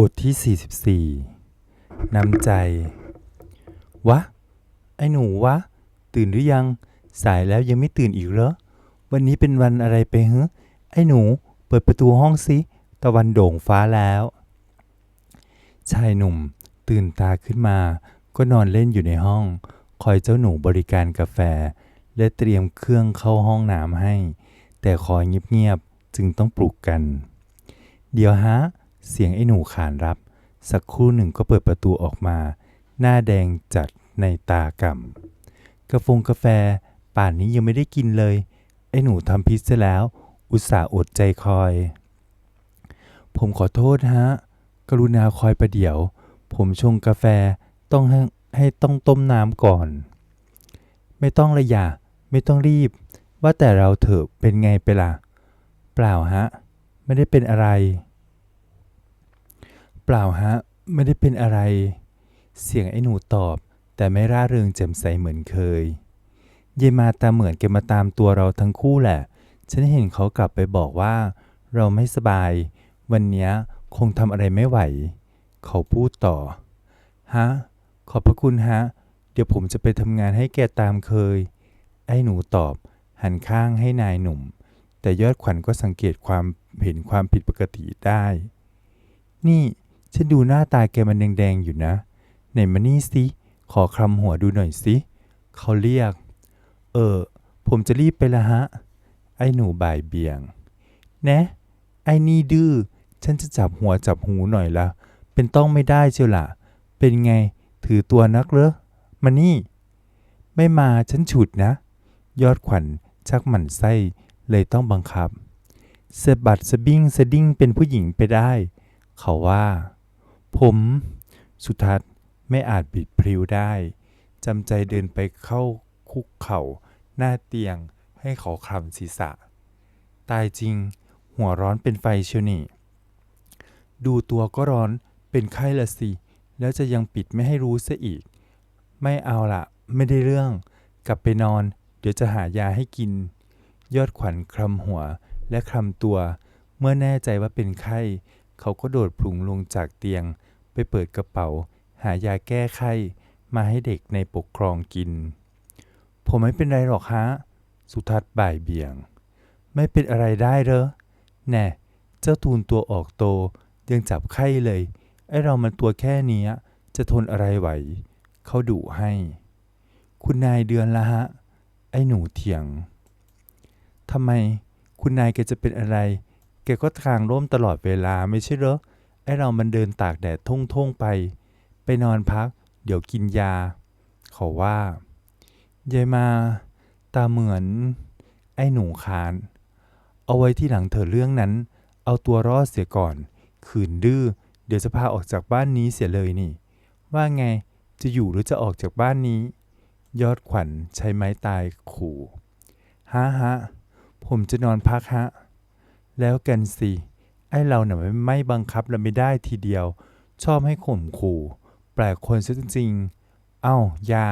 บทที่ 44 น้ำใจ วะ ไอ้หนูวะ ตื่นหรือยัง สายแล้วยังไม่ตื่นอีกเหรอ วันนี้เป็นวันอะไรไปเฮะไอ้หนู เปิดประตูห้องสิตะวันโด่งฟ้าแล้ว ชายหนุ่ม ตื่นตาขึ้นมา ก็นอนเล่นอยู่ในห้อง คอยเจ้าหนูบริการกาแฟ และเตรียมเครื่องเข้าห้องน้ำให้ แต่คอยเงียบๆ จึงต้องปลุกกัน เดี๋ยวฮะ เสียงไอ้หนูขานรับ สักครู่หนึ่งก็เปิดประตูออกมา หน้าแดงจัดในตากำกาแฟงกาแฟ ป่านนี้ยังไม่ได้กินเลย ไอ้หนูทำพิษซะแล้ว อุตส่าห์อดใจคอย ผมขอโทษฮะ กรุณาคอยประเดี๋ยว ผมชงกาแฟต้องให้ให้ต้องต้มน้ำก่อน ไม่ต้องระยะไม่ต้องรีบ ว่าแต่เราเถอะเป็นไงไปล่ะ เปล่าฮะ ไม่ได้เป็นอะไร เปล่าฮะ ไม่ได้เป็นอะไร เสียงไอ้หนูตอบ แต่ไม่ร่าเริงแจ่มใสเหมือนเคย เยมาตาเหมือนแกมาตามตัวเราทั้งคู่แหละ ฉันเห็นเขากลับไปบอกว่า เราไม่สบาย วันนี้คงทำอะไรไม่ไหว เขาพูดต่อ ฮะ ขอบพระคุณฮะ เดี๋ยวผมจะไปทำงานให้แกตามเคย ไอ้หนูตอบ หันข้างให้นายหนุ่ม แต่ยอดขวัญก็สังเกตความเห็นความผิดปกติได้ นี่ ฉันดูหน้าตาแกมันแดงๆอยู่นะ ไหนมานี่สิ ขอคลำหัวดูหน่อยสิ เขาเรียก เออ ผมจะรีบไปละฮะ ไอ้หนูบ่ายเบี่ยง แนะ ไอ้นี่ดื้อ ฉันจะจับหัวจับหูหน่อยละ เป็นต้องไม่ได้เชียวละเป็นไง ถือตัวนักเหรอมานี่ ไม่มาฉันฉุดนะ ยอดขวัญชักหมั่นไส้เลยต้องบังคับ เสบัดสะบิ้งสะดิ้งเป็นผู้หญิงไปได้ เขาว่า ผมสุทัศน์ไม่อาจบิดพริ้วได้จำใจเดินไปเข้าคุกเข่าหน้าเตียงให้เขาคลำศีรษะ ตายจริง หัวร้อนเป็นไฟเชียวนี่ ดูตัวก็ร้อนเป็นไข้ละสิ แล้วจะยังปิดไม่ให้รู้ซะอีก ไม่เอาละไม่ได้เรื่อง กลับไปนอน เดี๋ยวจะหายาให้กิน ยอดขวัญคลำหัวและคลำตัว เมื่อแน่ใจว่าเป็นไข้ เขาก็โดดพลุงลงจากเตียง ไปเปิดกระเป๋า หายาแก้ไข้ มาให้เด็กในปกครองกิน ผมไม่เป็นไรหรอกฮะ สุทัศน์บ่ายเบี่ยง ไม่เป็นอะไรได้เหรอ แน่ เจ้าทูลตัวออกโต ยังจับไข้เลย ไอเรามันตัวแค่นี้จะทนอะไรไหว เขาดุให้ คุณนายเดือนละฮะ ไอหนูเถียงทำไม คุณนายแกจะเป็นอะไร แกก็ทางร่มตลอดเวลาไม่ใช่เหรอ ไอเรามันเดินตากแดดท่งๆไป ไปนอนพัก เดี๋ยวกินยา เขาว่ายายมาตาเหมือน ไอ้หนูคาน เอาไว้ที่หลังเธอเรื่องนั้น เอาตัวรอดเสียก่อน ขืนดื้อ เดี๋ยวจะพาออกจากบ้านนี้เสียเลยนี่ ว่าไง จะอยู่หรือจะออกจากบ้านนี้ ยอดขวัญใช้ไม้ตายขู่ ฮะฮะ ผมจะนอนพักฮะ แล้วกันสิ เราเนี่ยไม่ไม่บังคับและไม่ได้ทีเดียว ชอบให้ข่มขู่ แปลกคนซะจริงๆ เอ้ายา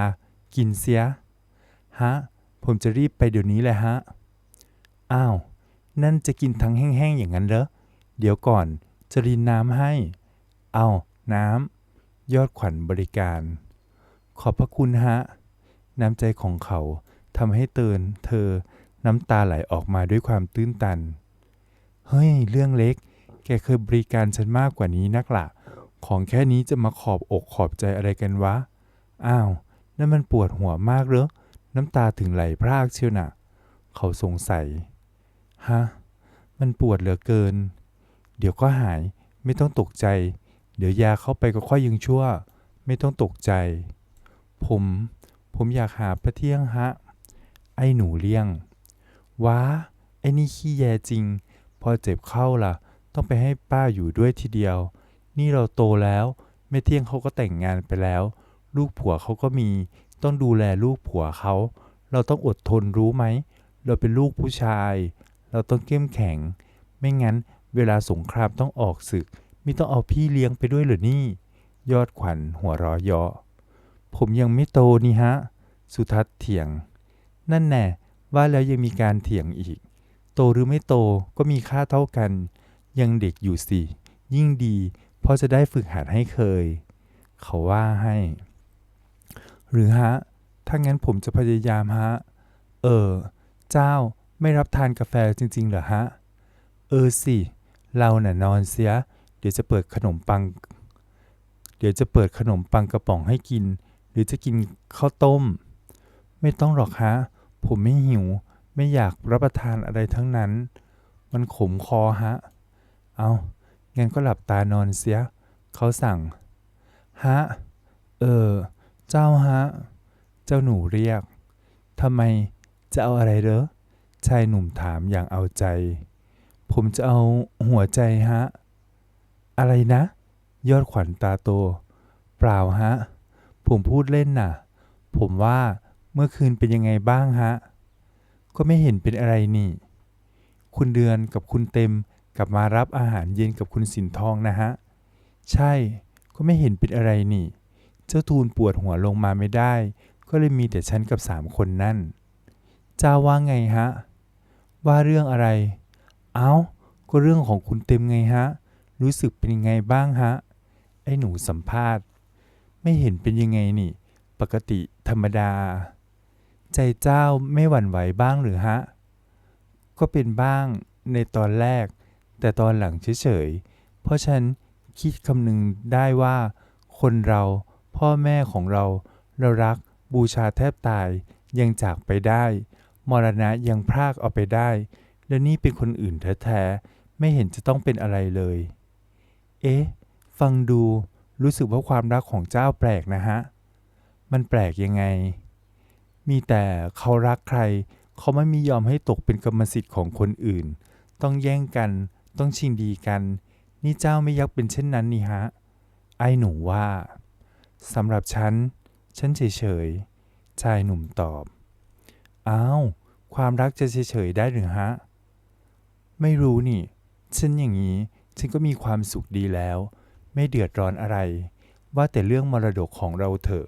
กินเสีย ฮะ ผมจะรีบไปเดี๋ยวนี้เลยฮะ อ้าว นั่นจะกินทั้งแห้งๆ อย่างนั้นเหรอ เดี๋ยวก่อน จะรินน้ำให้ เอาน้ำ ยอดขวัญบริการ ขอบพระคุณฮะ น้ำใจของเขาทำให้เตือนเธอน้ำตาไหลออกมาด้วยความตื้นตัน เฮ้ย เรื่องเล็ก แกเคยบริการฉันมากกว่านี้นักละของแค่นี้จะมาขอบอกขอบใจอะไรกันวะ อ้าว นั่นมันปวดหัวมากเหรอ น้ำตาถึงไหลพรากเชียวนะเขาสงสัย ฮะ มันปวดเหลือเกิน เดี๋ยวก็หาย ไม่ต้องตกใจ เดี๋ยวยาเข้าไปก็ค่อยยังชั่ว ไม่ต้องตกใจ ผม ผมอยากหาพระเที่ยงฮะ ไอ้หนูเลี้ยง ว้า ไอ้นี่ขี้แยจริง พอเจ็บเข้าล่ะ ต้องไปให้ป้าอยู่ด้วยทีเดียว นี่เราโตแล้วแม่เที่ยงเขาก็แต่งงานไปแล้ว ลูกผัวเขาก็มี ต้องดูแลลูกผัวเขา เราต้องอดทนรู้ไหม เราเป็นลูกผู้ชาย เราต้องเข้มแข็ง ไม่งั้นเวลาสงครามต้องออกศึกไม่ต้องเอาพี่เลี้ยงไปด้วยเหรือนี่ ยอดขวัญหัวเร้อเยาะ ผมยังไม่โตนี่ฮะ สุทัศน์เถียง นั่นแน่ว่าแล้วยังมีการเถียงอีก โตหรือไม่โตก็มีค่าเท่ากัน ยังเด็กอยู่สิ ยิ่งดีพอราะจะได้ฝึกหัดให้เคย เขาว่าให้ หรือฮะ ถ้างั้นผมจะพยายามฮะ เออ เจ้าไม่รับทานกาแฟจริง ๆ เหรอฮะ เออสิ เราน่ะนอนเสีย เดี๋ยวจะเปิดขนมปัง เดี๋ยวจะเปิดขนมปังกระป๋องให้กิน หรือจะกินข้าวต้ม ไม่ต้องหรอกฮะ ผมไม่หิว ไม่อยากรับประทานอะไรทั้งนั้น มันขมคอฮะ เอางั้นก็หลับตานอนเสีย เขาสั่ง ฮะ เออ เจ้าฮะ เจ้าหนูเรียก ทำไม จะเอาอะไรเหรอชายหนุ่มถามอย่างเอาใจ ผมจะเอาหัวใจฮะ อะไรนะ ยอดขวัญตาโต เปล่าฮะ ผมพูดเล่นน่ะ ผมว่าเมื่อคืนเป็นยังไงบ้างฮะ ก็ไม่เห็นเป็นอะไรนี่ คุณเดือนกับคุณเต็ม กลับมารับอาหารเย็นกับคุณสินทองนะฮะ ใช่ ก็ไม่เห็นเป็นอะไรนี่ เจ้าทูลปวดหัวลงมาไม่ได้ ก็เลยมีแต่ฉันกับสามคนนั่น เจ้าว่าไงฮะ ว่าเรื่องอะไร เอ้า ก็เรื่องของคุณเต็มไงฮะ รู้สึกเป็นยังไงบ้างฮะ ไอ้หนูสัมภาษณ์ ไม่เห็นเป็นยังไงนี่ ปกติธรรมดา ใจเจ้าไม่หวั่นไหวบ้างหรือฮะ ก็เป็นบ้างในตอนแรก แต่ตอนหลังเฉยๆ เพราะฉันคิดคำนึงได้ว่า คนเราพ่อแม่ของเรา เรารักบูชาแทบตายยังจากไปได้ มรณะยังพรากเอาไปได้ และนี่เป็นคนอื่นแท้ๆ ไม่เห็นจะต้องเป็นอะไรเลย เอ๊ะ ฟังดูรู้สึกว่าความรักของเจ้าแปลกนะฮะ มันแปลกยังไง มีแต่เขารักใคร เขาไม่มียอมให้ตกเป็นกรรมสิทธิ์ของคนอื่น ต้องแย่งกัน ต้องชิงดีกัน นี่เจ้าไม่ยักเป็นเช่นนั้นนี่ฮะ ไอ้หนูว่าสำหรับฉัน ฉันเฉยๆ ชายหนุ่มตอบ อ้าว ความรักจะเฉยๆ ได้หรือฮะ ไม่รู้นี่ ฉันอย่างนี้ ฉันก็มีความสุขดีแล้ว ไม่เดือดร้อนอะไร ว่าแต่เรื่องมรดกของเราเถอะ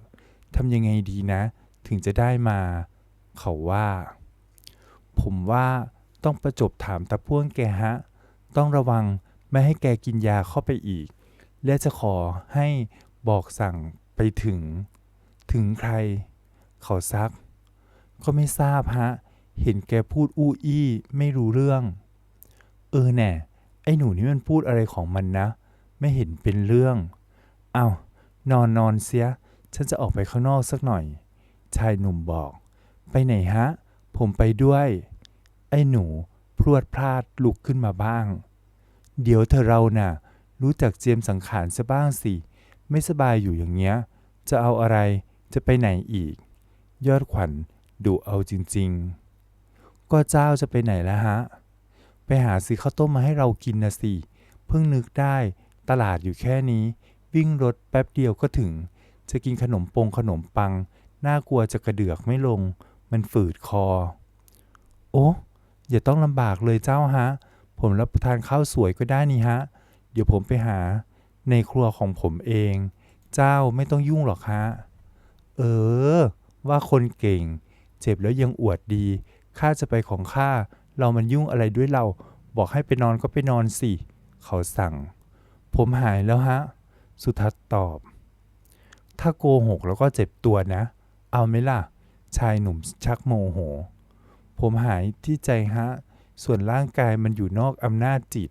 ทำยังไงดีนะ ถึงจะได้มา เขาว่า ผมว่าต้องประจบถามตาพ่วงแกฮะ ต้องระวังไม่ให้แกกินยาเข้าไปอีก และจะขอให้บอกสั่งไปถึง ถึงใคร เขาซัก ก็ไม่ทราบฮะ เห็นแกพูดอู้อี้ไม่รู้เรื่อง เออแน่ ไอ้หนูนี่มันพูดอะไรของมันนะ ไม่เห็นเป็นเรื่อง เอานอนนอนเสีย ฉันจะออกไปข้างนอกสักหน่อย ชายหนุ่มบอก ไปไหนฮะ ผมไปด้วย ไอ้หนู พรวดพลาดลุกขึ้นมาบ้าง เดี๋ยวเธอเราน่ะ รู้จักเจียมสังขารซะบ้างสิ ไม่สบายอยู่อย่างเงี้ย จะเอาอะไรจะไปไหนอีก ยอดขวัญดุเอาจริง ๆ ก็เจ้าจะไปไหนแล้วฮะ ไปหาซื้อข้าวต้มมาให้เรากินนะสิ เพิ่งนึกได้ตลาดอยู่แค่นี้ วิ่งรถแป๊บเดียวก็ถึง จะกินขนมปงขนมปัง น่ากลัวจะกระเดือกไม่ลง มันฝืดคอ โอ้ อย่าต้องลำบากเลยเจ้าฮะ ผมรับประทานข้าวสวยก็ได้นี่ฮะ เดี๋ยวผมไปหาในครัวของผมเอง เจ้าไม่ต้องยุ่งหรอกฮะ เออ ว่าคนเก่ง เจ็บแล้วยังอวดดี ข้าจะไปของข้า เรามันยุ่งอะไรด้วยเรา บอกให้ไปนอนก็ไปนอนสิ เขาสั่ง ผมหายแล้วฮะ สุทัศน์ตอบ ถ้าโกหกแล้วก็เจ็บตัวนะ เอาไหมล่ะ ชายหนุ่มชักโมโห ผมหายที่ใจฮะ ส่วนร่างกายมันอยู่นอกอำนาจจิต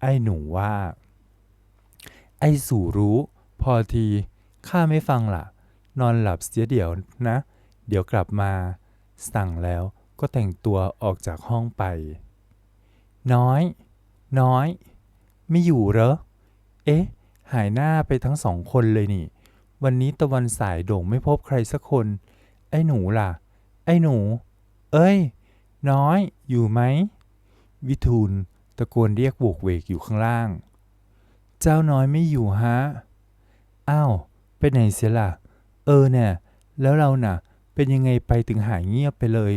ไอ้หนูว่า ไอ้สู่รู้ พอที ข้าไม่ฟังล่ะ นอนหลับเสียเดี๋ยวนะ เดี๋ยวกลับมา สั่งแล้วก็แต่งตัวออกจากห้องไป น้อย น้อย ไม่อยู่เหรอ เอ๊ะ หายหน้าไปทั้งสองคนเลยนี่ วันนี้ตะวันสายโด่งไม่พบใครสักคน ไอ้หนูล่ะ ไอ้หนู เอ้ย น้อยอยู่ไหม วิทูลตะโกนเรียกโวกเวกอยู่ข้างล่าง เจ้าน้อยไม่อยู่ฮะ อ้าวไปไหนเสียล่ะ เออเนี่ย แล้วเราน่ะ เป็นยังไงไปถึงหายเงียบไปเลย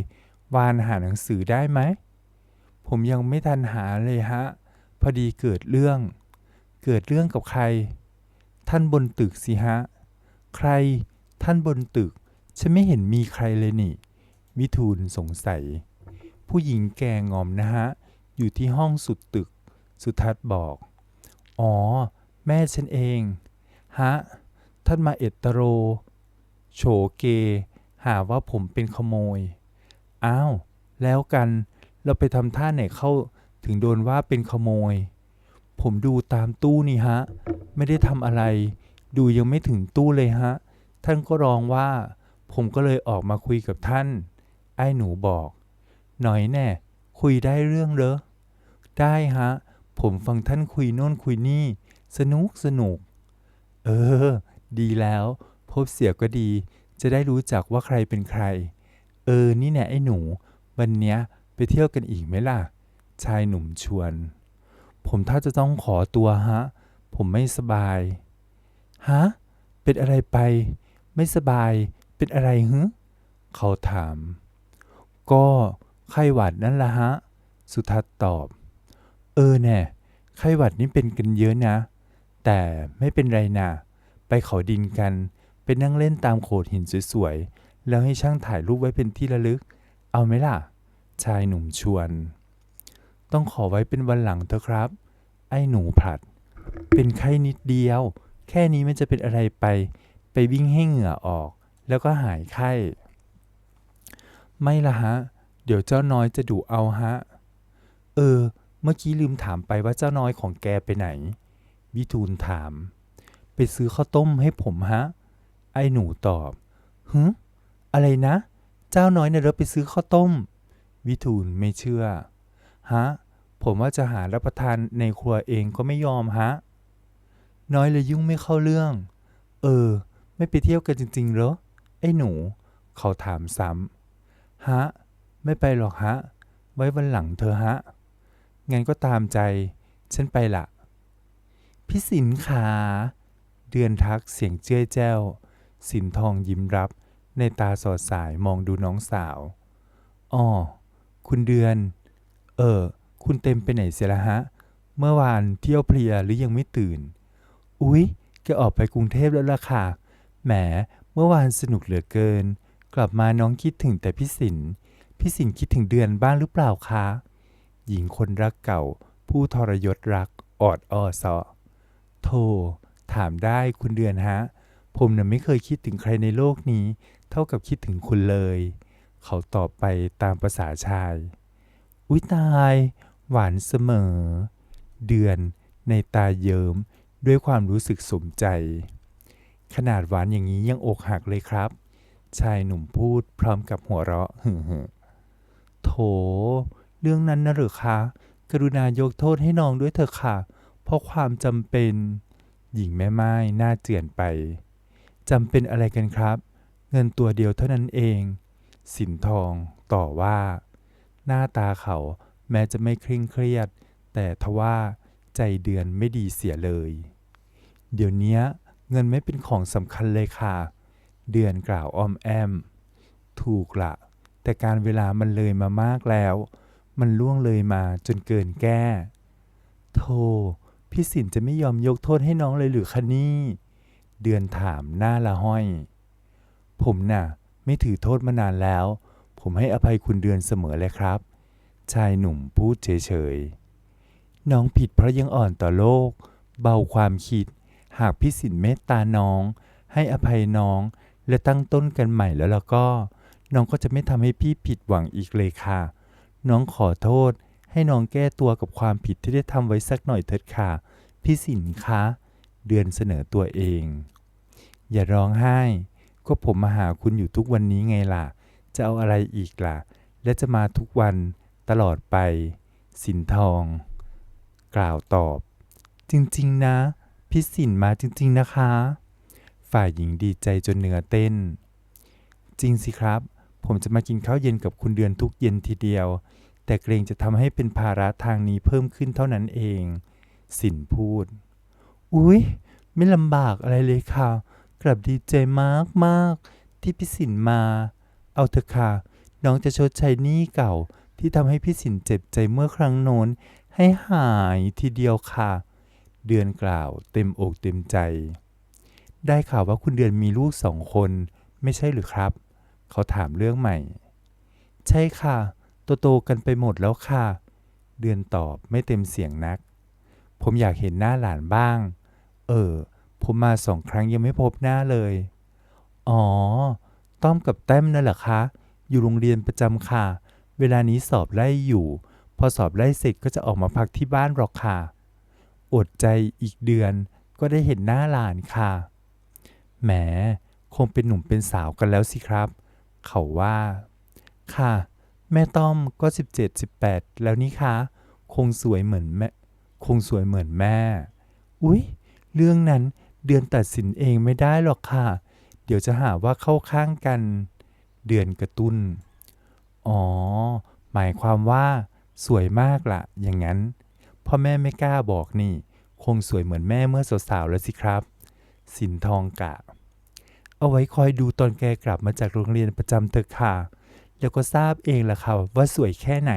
วานหาหนังสือได้ไหม ผมยังไม่ทันหาเลยฮะ พอดีเกิดเรื่อง เกิดเรื่องกับใคร ท่านบนตึกสิฮะ ใคร ท่านบนตึก ฉันไม่เห็นมีใครเลยนี่ วิทูลสงสัย ผู้หญิงแก่งอมนะฮะ อยู่ที่ห้องสุดตึก สุทัศน์บอก อ๋อ แม่ฉันเอง ฮะ ท่านมาเอตโตโร โฉเก หาว่าผมเป็นขโมย อ้าว แล้วกัน เราไปทำท่าไหนเข้าถึงโดนว่าเป็นขโมย ผมดูตามตู้นี่ฮะ ไม่ได้ทำอะไร ดูยังไม่ถึงตู้เลยฮะ ท่านก็ร้องว่า ผมก็เลยออกมาคุยกับท่าน อ้หนูบอก หน่อยแน่ คุยได้เรื่องเหรอ ได้ฮะ ผมฟังท่านคุยโน่นคุยนี่ สนุกสนุก เออ ดีแล้ว พบเสียก็ดี จะได้รู้จักว่าใครเป็นใคร เออ นี่แน่ไอ้หนู วันเนี้ยไปเที่ยวกันอีกไหมล่ะ ชายหนุ่มชวน ผมถ้าจะต้องขอตัวฮะ ผมไม่สบาย ฮะ เป็นอะไรไป ไม่สบาย เป็นอะไรฮึเขาถาม ก็ไข้หวัดนั่นละฮะ สุทัศน์ตอบ เออแน่ไข้หวัดนี่เป็นกันเยอะนะ แต่ไม่เป็นไรนะไปเขาดินกัน ไปนั่งเล่นตามโขดหินสวยๆ แล้วให้ช่างถ่ายรูปไว้เป็นที่ระลึก เอาไหมล่ะ ชายหนุ่มชวน ต้องขอไว้เป็นวันหลังเถอะครับ ไอ้หนูผลัด เป็นไข้นิดเดียว แค่นี้มันจะเป็นอะไรไป ไปวิ่งให้เหงื่อออก แล้วก็หายไข้ ไม่ละฮะ เดี๋ยวเจ้าน้อยจะดุเอาฮะ เออ เมื่อกี้ลืมถามไปว่าเจ้าน้อยของแกไปไหน วิทูลถาม ไปซื้อข้าวต้มให้ผมฮะ ไอ้หนูตอบฮึอะไรนะ เจ้าน้อยเนี่ยเราไปซื้อข้าวต้ม วิทูลไม่เชื่อ ฮะ ผมว่าจะหารับประทานในครัวเองก็ไม่ยอมฮะ น้อยเลยยุ่งไม่เข้าเรื่อง เออ ไม่ไปเที่ยวกันจริงๆเหรอ ไอ้หนู เขาถามซ้ำ ฮะ ไม่ไปหรอกฮะ ไว้วันหลังเธอฮะ งั้นก็ตามใจ ฉันไปละ พี่สินขาเดือนทักเสียงเจ้ยแจ้ว สินทองยิ้มรับ ในตาสอดสายมองดูน้องสาวอ๋อคุณเดือน เออ คุณเต็มไปไหนเสียละฮะ เมื่อวานเที่ยวเพลียหรือยังไม่ตื่น อุ๊ย แกออกไปกรุงเทพแล้วล่ะค่ะ แหม เมื่อวานสนุกเหลือเกิน กลับมาน้องคิดถึงแต่พี่สิน พี่สินคิดถึงเดือนบ้างหรือเปล่าคะ หญิงคนรักเก่า ผู้ทรยศรัก ออดอ้อซอโธ่ถามได้คุณเดือนฮะ ผมน่ะไม่เคยคิดถึงใครในโลกนี้ เท่ากับคิดถึงคุณเลย เขาตอบไปตามภาษาชาย อุ๊ยตาย หวานเสมอ เดือนในตาเยิ้มด้วยความรู้สึกสมใจ ขนาดหวานอย่างนี้ยังอกหักเลยครับ ชายหนุ่มพูดพร้อมกับหัวเราะฮึ่โถ เรื่องนั้นนะหรือคะ กรุณายกโทษให้น้องด้วยเถอะค่ะ เพราะความจำเป็น หญิงแม่ไม้หน้าเจือนไปจำเป็นอะไรกันครับ เงินตัวเดียวเท่านั้นเอง สินทองต่อว่า หน้าตาเขาแม้จะไม่เคร่งเครียด แต่ทว่าใจเดือนไม่ดีเสียเลย เดี๋ยวนี้เงินไม่เป็นของสำคัญเลยค่ะ เดือนกล่าวอ้อมแอม ถูกละ แต่การเวลามันเลยมามากแล้ว มันล่วงเลยมาจนเกินแก้ โธ่พี่สินจะไม่ยอมยกโทษให้น้องเลยหรือคะนี่ เดือนถามหน้าละห้อย ผมน่ะ ไม่ถือโทษมานานแล้ว ผมให้อภัยคุณเดือนเสมอเลยครับ ชายหนุ่มพูดเฉยๆ น้องผิดเพราะยังอ่อนต่อโลก เบาความคิด หากพี่สินเมตตาน้อง ให้อภัยน้อง และตั้งต้นกันใหม่แล้วแล้วก็ น้องก็จะไม่ทำให้พี่ผิดหวังอีกเลยค่ะ น้องขอโทษ ให้น้องแก้ตัวกับความผิดที่ได้ทำไว้สักหน่อยเถิดค่ะ พี่สินคะ เดือนเสนอตัวเอง อย่าร้องไห้ ก็ผมมาหาคุณอยู่ทุกวันนี้ไงล่ะ จะเอาอะไรอีกล่ะ และจะมาทุกวันตลอดไป สินทอง กล่าวตอบ จริง ๆ นะ พี่สินมาจริง ๆ นะคะ ฝ่ายหญิงดีใจจนเนื้อเต้น จริงสิครับ ผมจะมากินข้าวเย็นกับคุณเดือนทุกเย็นทีเดียว แต่เกรงจะทำให้เป็นภาระทางนี้เพิ่มขึ้นเท่านั้นเอง สินพูด อุ๊ย ไม่ลำบากอะไรเลยค่ะ กลับดีใจมากมากที่พี่สินมา เอาเถอะค่ะ น้องจะชดใช้หนี้เก่าที่ทำให้พี่สินเจ็บใจเมื่อครั้งโน้น ให้หายทีเดียวค่ะ เดือนกล่าวเต็มอกเต็มใจ ได้ข่าวว่าคุณเดือนมีลูกสองคน ไม่ใช่หรือครับ เขาถามเรื่องใหม่ ใช่ค่ะ โตๆกันไปหมดแล้วค่ะ เดือนตอบไม่เต็มเสียงนัก ผมอยากเห็นหน้าหลานบ้าง เออ ผมมาสองครั้งยังไม่พบหน้าเลย อ๋อ ต้อมกับแต้มนั่นเหรอคะ อยู่โรงเรียนประจำค่ะ เวลานี้สอบไล่อยู่ พอสอบไล่เสร็จก็จะออกมาพักที่บ้านหรอกค่ะ อดใจอีกเดือนก็ได้เห็นหน้าหลานค่ะ แหม คงเป็นหนุ่มเป็นสาวกันแล้วสิครับ เขาว่า ค่ะ แม่ต้อมก็ 17 18 แล้วนี่คะ คงสวยเหมือนแม่ คงสวยเหมือนแม่ อุ๊ย เรื่องนั้นเดือนตัดสินเองไม่ได้หรอกค่ะ เดี๋ยวจะหาว่าเข้าข้างกัน เดือนกระตุ้น อ๋อ หมายความว่า สวยมากละอย่างนั้นพ่อแม่ไม่กล้าบอกนี่ คงสวยเหมือนแม่เมื่อสาวๆแล้วสิครับ สินทองกะ เอาไว้คอยดูตอนแกกลับมาจากโรงเรียนประจำเถอะค่ะ แล้วก็ทราบเองล่ะค่ะว่าสวยแค่ไหน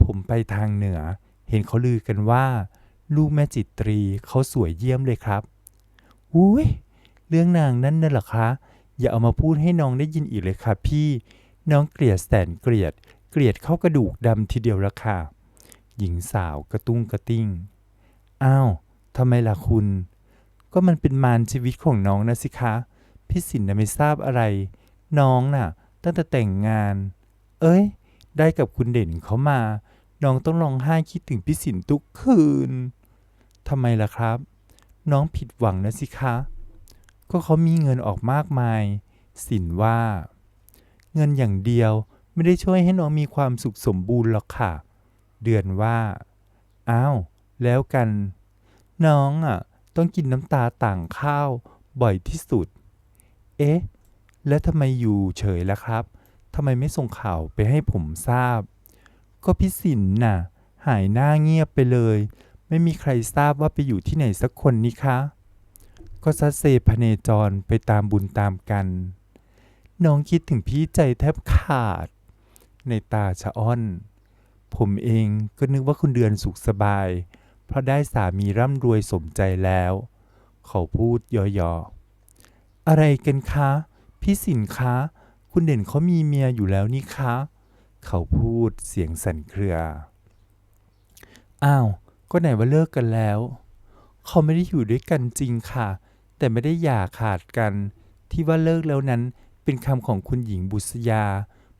ผมไปทางเหนือ เห็นเขาลือกันว่า ลูกแม่จิตรีเขาสวยเยี่ยมเลยครับ อุ้ยเรื่องนางนั่นน่ะหรอคะ อย่าเอามาพูดให้น้องได้ยินอีกเลยค่ะพี่ น้องเกลียดแสนเกลียด เกลียดเข้ากระดูกดำทีเดียวละค่ะ หญิงสาวกระตุ้งกระติ้ง อ้าวทำไมล่ะคุณ ก็มันเป็นมารชีวิตของน้องนะสิคะ พี่สินน่ะไม่ทราบอะไร น้องน่ะ ตั้งแต่แต่งงาน เอ้ย ได้กับคุณเด่นเขามา น้องต้องร้องไห้คิดถึงพี่สินทุกคืนทำไมล่ะครับ น้องผิดหวังนะสิคะ ก็เขามีเงินออกมากมาย สินว่า เงินอย่างเดียวไม่ได้ช่วยให้น้องมีความสุขสมบูรณ์หรอกค่ะ เดือนว่า อ้าว แล้วกัน น้องอะ ต้องกินน้ำตาต่างข้าวบ่อยที่สุด เอ๊ะ แล้วทำไมอยู่เฉยล่ะครับทำไมไม่ส่งข่าวไปให้ผมทราบ ก็พี่สินน่ะ หายหน้าเงียบไปเลย ไม่มีใครทราบว่าไปอยู่ที่ไหนสักคนนี่คะ ก็ซัดเซพเนจรไปตามบุญตามกัน น้องคิดถึงพี่ใจแทบขาด ในตาชะอ้อน ผมเองก็นึกว่าคุณเดือนสุขสบาย ราะได้สามีร่ำรวยสมใจแล้ว เขาพูดย่อๆ อะไรกันคะ พี่สินคะ คุณเด่นเขามีเมียอยู่แล้วนี่คะ เขาพูดเสียงสั่นเครือ อ้าว ก็ไหนว่าเลิกกันแล้ว เขาไม่ได้อยู่ด้วยกันจริงค่ะ แต่ไม่ได้หย่าขาดกัน ที่ว่าเลิกแล้วนั้นเป็นคำของคุณหญิงบุษยา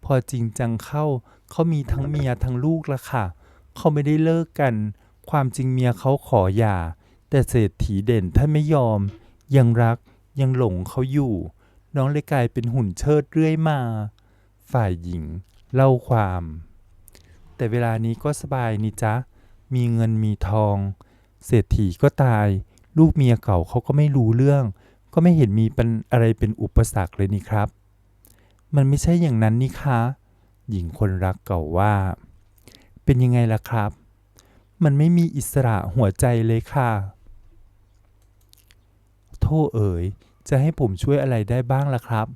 พอจริงจังเข้า เขามีทั้งเมียทั้งลูกละค่ะ เขาไม่ได้เลิกกัน ความจริงเมียเขาขอหย่า แต่เศรษฐีเด่นท่านไม่ยอม ยังรักยังหลงเขาอยู่ น้องเลยกลายเป็นหุ่นเชิดเรื่อยมา ฝ่ายหญิง เล่าความ แต่เวลานี้ก็สบายนี่จ๊ะ มีเงินมีทอง เศรษฐีก็ตาย ลูกเมียเก่าเขาก็ไม่รู้เรื่อง ก็ไม่เห็นมีเป็นอะไรเป็นอุปสรรคเลยนี่ครับ มันไม่ใช่อย่างนั้นนี่คะ หญิงคนรักเก่าว่า เป็นยังไงล่ะครับ มันไม่มีอิสระหัวใจเลยค่ะ โทษเอ๋ย จะให้ผมช่วยอะไรได้บ้างล่ะครับ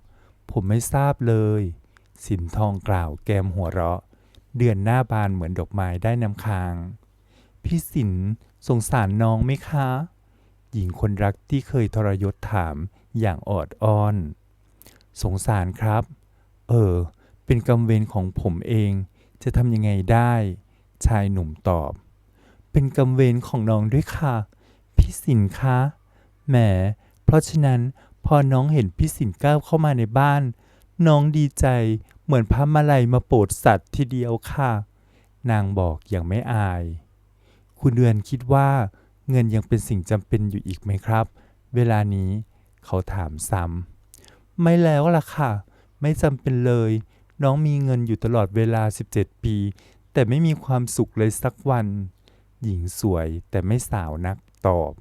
ผมไม่ทราบเลย สินทองกล่าวแกมหัวเราะ เดือนหน้าบานเหมือนดอกไม้ได้น้ำค้าง พี่สินสงสารน้องไหมคะ หญิงคนรักที่เคยทรยศถามอย่างออดอ้อน สงสารครับ เออ เป็นกรรมเวรของผมเอง จะทำยังไงได้ ชายหนุ่มตอบ เป็นกรรมเวรของน้องด้วยค่ะ พี่สินคะแหม เพราะฉะนั้นพอน้องเห็นพี่สินก้าวเข้ามาในบ้าน น้องดีใจเหมือนพระมาลัยมาโปรดสัตว์ทีเดียวค่ะ นางบอกอย่างไม่อาย คุณเดือนคิดว่าเงินยังเป็นสิ่งจำเป็นอยู่อีกไหมครับ เวลานี้เขาถามซ้ำไม่แล้วล่ะค่ะ ไม่จำเป็นเลย น้องมีเงินอยู่ตลอดเวลา 17 ปี แต่ไม่มีความสุขเลยสักวัน หญิงสวยแต่ไม่สาวนักตอบ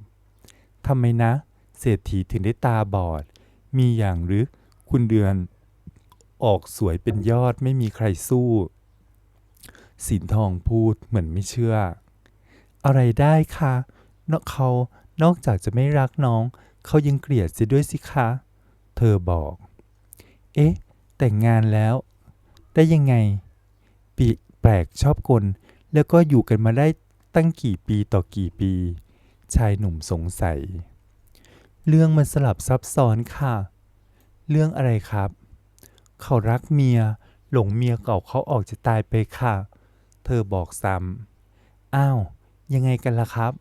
ทำไมนะ เศรษฐีถึงได้ตาบอด มีอย่างหรือคุณเดือน ออกสวยเป็นยอดไม่มีใครสู้สินทองพูดเหมือนไม่เชื่อ อะไรได้คะนอกเขานอกจากจะไม่รักน้อง เขายังเกลียดเสียด้วยสิคะ เธอบอก เอ๊ะ แต่งงานแล้ว ได้ยังไง ปีแปลกชอบกล แล้วก็อยู่กันมาได้ ตั้งกี่ปีต่อกี่ปี ชายหนุ่มสงสัย เรื่องมันสลับซับซ้อนค่ะ เรื่องอะไรครับ เขารักเมีย หลงเมียเก่าเขาออกจะตายไปค่ะ เธอบอกซ้ำอ้าว ยังไงกันล่ะครับ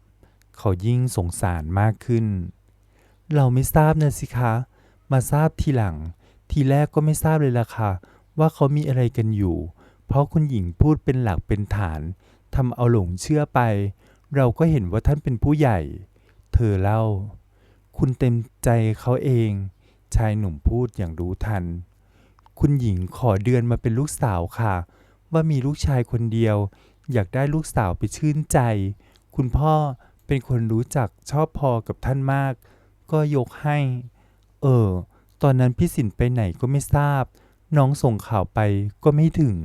เขายิ่งสงสารมากขึ้น เราไม่ทราบนะสิคะ มาทราบทีหลัง ทีแรกก็ไม่ทราบเลยล่ะค่ะ ว่าเขามีอะไรกันอยู่ เพราะคุณหญิงพูดเป็นหลักเป็นฐาน ทำเอาหลงเชื่อไป เราก็เห็นว่าท่านเป็นผู้ใหญ่ เธอเล่า คุณเต็มใจเขาเอง ชายหนุ่มพูดอย่างรู้ทัน คุณหญิงขอเดือนมาเป็นลูกสาวค่ะ ว่ามีลูกชายคนเดียว อยากได้ลูกสาวไปชื่นใจ คุณพ่อเป็นคนรู้จักชอบพอกับท่านมาก ก็ยกให้ เออ ตอนนั้นพี่สินไปไหนก็ไม่ทราบ น้องส่งข่าวไปก็ไม่ถึง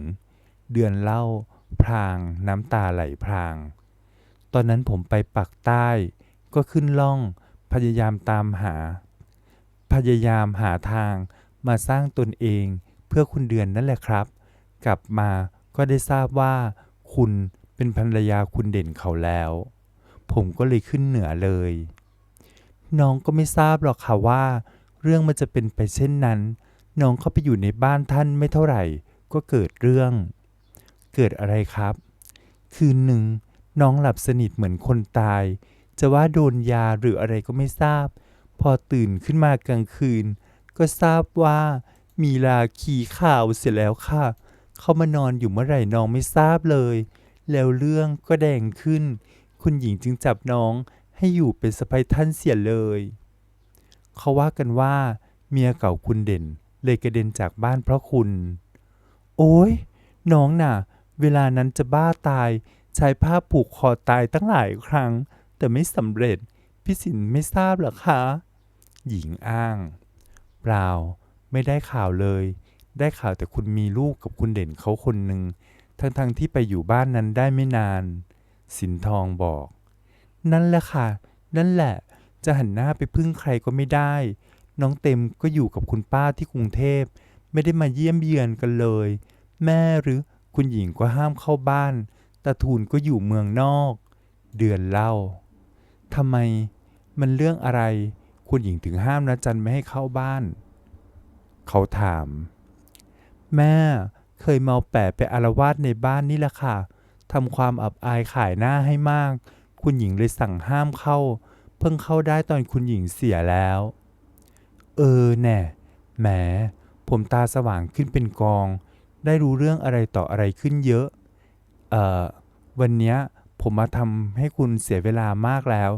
เดือนเล่า พรางน้ำตาไหลพราง ตอนนั้นผมไปปักใต้ ก็ขึ้นล่องพยายามตามหา พยายามหาทางมาสร้างตนเองเพื่อคุณเดือนนั่นแหละครับ กลับมาก็ได้ทราบว่า คุณเป็นภรรยาคุณเด่นเขาแล้ว ผมก็เลยขึ้นเหนือเลย น้องก็ไม่ทราบหรอกค่ะว่า เรื่องมันจะเป็นไปเช่นนั้น น้องเข้าไปอยู่ในบ้านท่านไม่เท่าไหร่ ก็เกิดเรื่อง เกิดอะไรครับ คืนหนึ่งน้องหลับสนิทเหมือนคนตาย จะว่าโดนยาหรืออะไรก็ไม่ทราบ พอตื่นขึ้นมากลางคืน ก็ทราบว่ามีลาขี่ข่าวเสร็จแล้วค่ะ เขามานอนอยู่เมื่อไหร่น้องไม่ทราบเลย แล้วเรื่องก็แดงขึ้น คุณหญิงจึงจับน้องให้อยู่เป็นสะใภ้ท่านเสียเลย เขาว่ากันว่า เมียเก่าคุณเด่น เลยกระเด็นจากบ้านเพราะคุณ โอ้ยน้องน่ะ เวลานั้นจะบ้าตาย ใช้ผ้าผูกคอตายตั้งหลายครั้ง แต่ไม่สำเร็จ พี่สินไม่ทราบหรอคะ หญิงอ้าง เปล่า ไม่ได้ข่าวเลย ได้ข่าวแต่คุณมีลูกกับคุณเด่นเขาคนหนึ่ง ทั้งๆที่ไปอยู่บ้านนั้นได้ไม่นาน สินทองบอก นั่นแหละค่ะ นั่นแหละ จะหันหน้าไปพึ่งใครก็ไม่ได้ น้องเต็มก็อยู่กับคุณป้าที่กรุงเทพ ไม่ได้มาเยี่ยมเยือนกันเลย แม่หรือ คุณหญิงก็ห้ามเข้าบ้านตาทูลก็อยู่เมืองนอก เดือนเล่าทำไมมันเรื่องอะไร คุณหญิงถึงห้ามนะจันไม่ให้เข้าบ้าน เขาถาม แม่เคยเมาแปะไปอารวาสในบ้านนี่แหละค่ะทำความอับอายขายหน้าให้มาก คุณหญิงเลยสั่งห้ามเข้า เพิ่งเข้าได้ตอนคุณหญิงเสียแล้ว เออแน่แหมผมตาสว่างขึ้นเป็นกอง ได้รู้เรื่องอะไรต่ออะไรขึ้นเยอะเอ่อวันนี้ผมมาทำให้คุณเสียเวลามากแล้ว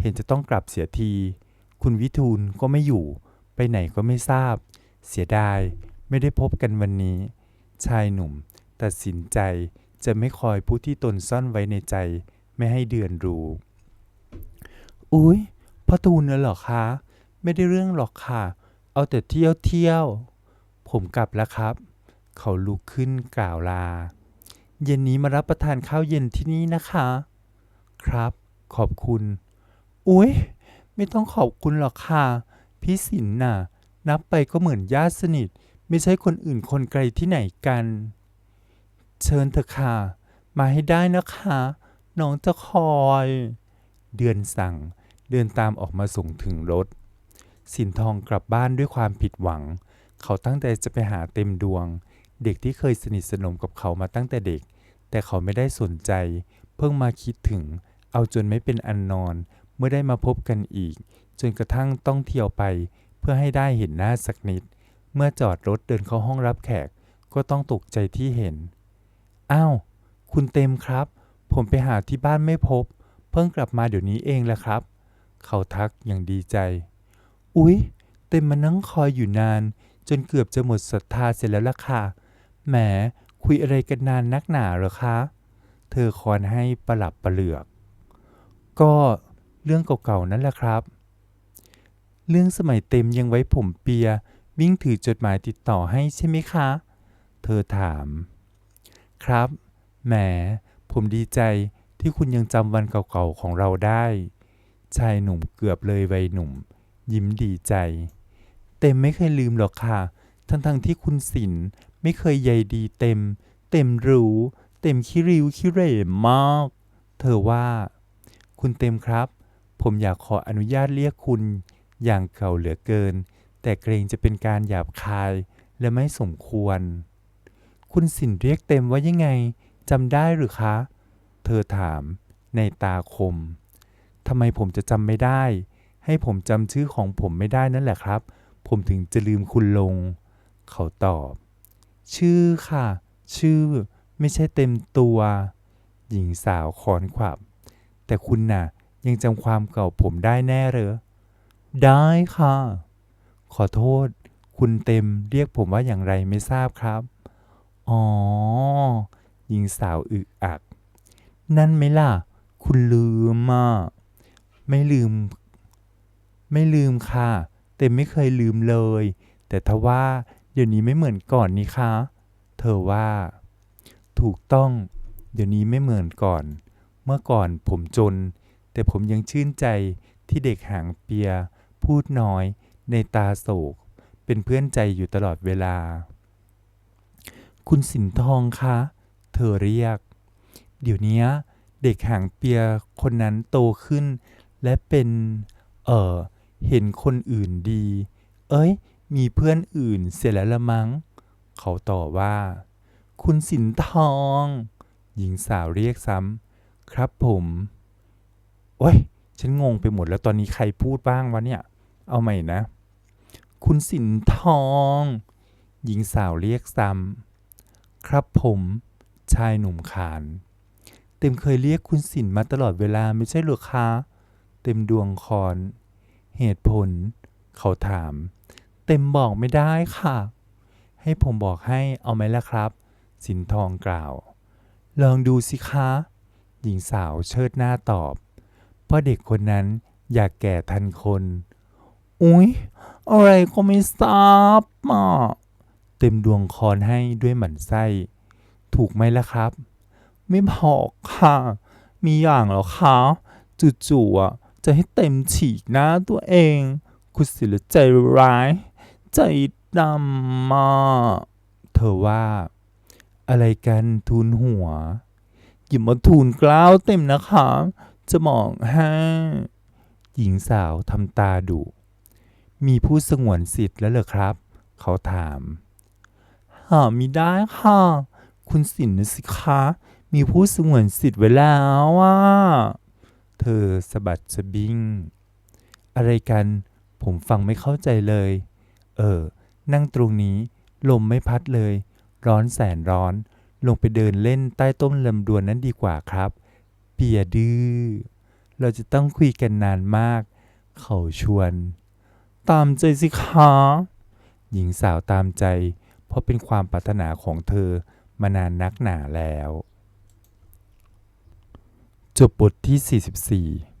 เห็นจะต้องกลับเสียที คุณวิทูลก็ไม่อยู่ ไปไหนก็ไม่ทราบ เสียดาย ไม่ได้พบกันวันนี้ ชายหนุ่ม ตัดสินใจจะไม่คอยผู้ที่ตนซ่อนไว้ในใจ ไม่ให้เดือนรู้ อุ๊ยพ่อทูลน่ะเหรอคะ ไม่ได้เรื่องหรอกค่ะ เอาแต่เที่ยวเที่ยว ผมกลับแล้วครับ เขาลุกขึ้นกล่าวลา เย็นนี้มารับประทานข้าวเย็นที่นี่นะคะ ครับ ขอบคุณ อุ๊ย ไม่ต้องขอบคุณหรอกค่ะ พี่สินน่ะ นับไปก็เหมือนญาติสนิท ไม่ใช่คนอื่นคนไกลที่ไหนกัน เชิญเถอะค่ะ มาให้ได้นะคะ น้องจะคอย เดือนสั่ง เดินตามออกมาส่งถึงรถ สินทองกลับบ้านด้วยความผิดหวังเขาตั้งใจจะไปหาเต็มดวง เด็กที่เคยสนิทสนมกับเขามาตั้งแต่เด็ก แต่เขาไม่ได้สนใจ เพิ่งมาคิดถึง เอาจนไม่เป็นอันนอน เมื่อได้มาพบกันอีก จนกระทั่งต้องเที่ยวไป เพื่อให้ได้เห็นหน้าสักนิด เมื่อจอดรถเดินเข้าห้องรับแขก ก็ต้องตกใจที่เห็น อ้าว คุณเต็มครับ ผมไปหาที่บ้านไม่พบ เพิ่งกลับมาเดี๋ยวนี้เองแหละครับ เขาทักอย่างดีใจ อุ๊ย เต็มมานั่งคอยอยู่นาน จนเกือบจะหมดศรัทธาเสร็จแล้วล่ะค่ะ แหมคุยอะไรกันนานนักหนาเหรอคะ เธอคอนให้ประหลับประเหลือก ก็เรื่องเก่าๆนั่นแหละครับ เรื่องสมัยเต็มยังไว้ผมเปีย วิ่งถือจดหมายติดต่อให้ใช่ไหมคะ เธอถาม ครับ แหม ผมดีใจที่คุณยังจำวันเก่าๆของเราได้ ชายหนุ่มเกือบเลยวัยหนุ่ม ยิ้มดีใจ เต็มไม่เคยลืมหรอกค่ะ ทั้งๆที่คุณสิน ไม่เคยใยดีเต็ม เต็มรู้ เต็มคิริวคิเรมาก เธอว่า คุณเต็มครับ ผมอยากขออนุญาตเรียกคุณอย่างเก่าเหลือเกิน แต่เกรงจะเป็นการหยาบคายและไม่สมควร คุณสินเรียกเต็มว่ายังไงจำได้หรือคะ เธอถามในตาคมทำไมผมจะจำไม่ได้ ให้ผมจำชื่อของผมไม่ได้นั่นแหละครับ ผมถึงจะลืมคุณลง เขาตอบ ชื่อค่ะ ชื่อไม่ใช่เต็มตัว หญิงสาวคอนขวับ แต่คุณน่ะ ยังจำความเก่าผมได้แน่เหรอ ได้ค่ะ ขอโทษ คุณเต็มเรียกผมว่าอย่างไรไม่ทราบครับ อ๋อ หญิงสาวอึกอัก นั่นไหมล่ะ คุณลืมอะไม่ลืม ไม่ลืมค่ะ เต็มไม่เคยลืมเลย แต่ทว่า เดี๋ยวนี้ไม่เหมือนก่อนนี่คะ เธอว่า ถูกต้อง เดี๋ยวนี้ไม่เหมือนก่อน เมื่อก่อนผมจน แต่ผมยังชื่นใจที่เด็กหางเปีย พูดน้อย ในตาโศก เป็นเพื่อนใจอยู่ตลอดเวลา คุณสินทองคะ เธอเรียก เดี๋ยวนี้เด็กหางเปียคนนั้นโตขึ้น และเป็น เอ่อเห็นคนอื่นดี เอ้ย มีเพื่อนอื่นเสียแล้วละมั้ง เขาต่อว่า คุณสินทอง หญิงสาวเรียกซ้ำ ครับผม โอ้ย ฉันงงไปหมดแล้วตอนนี้ใครพูดบ้างวะเนี่ย เอาใหม่นะ คุณสินทอง หญิงสาวเรียกซ้ำ ครับผม ชายหนุ่มขาน เต็มเคยเรียกคุณสินมาตลอดเวลาไม่ใช่หรือคะ เต็มดวงคอน เหตุผล เขาถาม เต็มบอกไม่ได้ค่ะ ให้ผมบอกให้เอาไหมล่ะครับ สินทองกล่าว ลองดูสิคะ หญิงสาวเชิดหน้าตอบ เพราะเด็กคนนั้นอยากแก่ทันคน อุ๊ย อะไรก็ไม่ทราบอะเต็มดวงคอนให้ด้วยหมันไส้ ถูกไหมล่ะครับ ไม่บอกค่ะ มีอย่างหรอคะจู่ๆจะให้เต็มฉีกหน้าตัวเอง คุณศิลใจร้าย ใจดำมาเธอว่า อะไรกันทูลหัวอย่ามาทูลกล้าวเต็มนะคะจะมองให้หญิงสาวทำตาดุ มีผู้สงวนสิทธิ์แล้วเหรอครับ เขาถาม หามีได้ค่ะ คุณสินนะสิคะ มีผู้สงวนสิทธิ์ไว้แล้วว่า เธอสะบัดสะบิง อะไรกันผมฟังไม่เข้าใจเลย เออ นั่งตรงนี้ ลมไม่พัดเลย ร้อนแสนร้อน ลงไปเดินเล่นใต้ต้นลำดวนนั้นดีกว่าครับ เปียดื้อ เราจะต้องคุยกันนานมาก เขาชวน ตามใจสิคะหญิงสาวตามใจ เพราะเป็นความปรารถนาของเธอมานานนักหนาแล้ว จบบทที่ 44